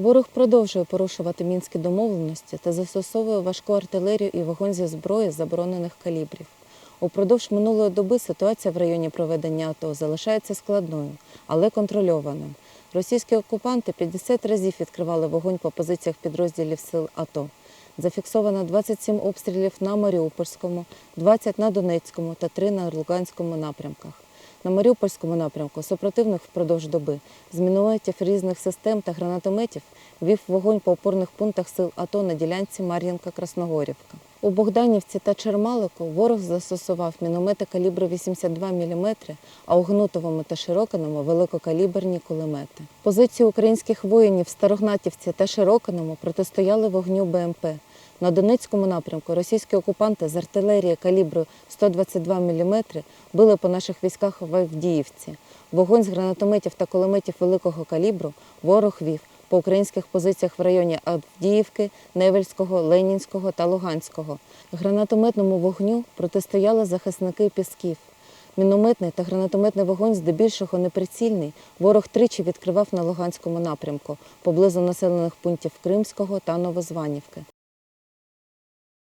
Ворог продовжує порушувати мінські домовленості та застосовує важку артилерію і вогонь зі зброї заборонених калібрів. Упродовж минулої доби ситуація в районі проведення АТО залишається складною, але контрольованою. Російські окупанти 50 разів відкривали вогонь по позиціях підрозділів сил АТО. Зафіксовано 27 обстрілів на Маріупольському, 20 на Донецькому та 3 на Луганському напрямках. На Маріупольському напрямку супротивник впродовж доби з мінометів різних систем та гранатометів вів вогонь по опорних пунктах сил АТО на ділянці Мар'їнка-Красногорівка. У Богданівці та Чермалику ворог застосував міномети калібру 82 мм, а у Гнутовому та Широкиному великокаліберні кулемети. Позиції українських воїнів в Старогнатівці та Широкиному протистояли вогню БМП. На Донецькому напрямку російські окупанти з артилерії калібру 122 мм били по наших військах в Авдіївці. Вогонь з гранатометів та кулеметів великого калібру ворог вів по українських позиціях в районі Авдіївки, Невельського, Ленінського та Луганського. Гранатометному вогню протистояли захисники Пісків. Мінометний та гранатометний вогонь здебільшого неприцільний. Ворог тричі відкривав на Луганському напрямку поблизу населених пунктів Кримського та Новозванівки.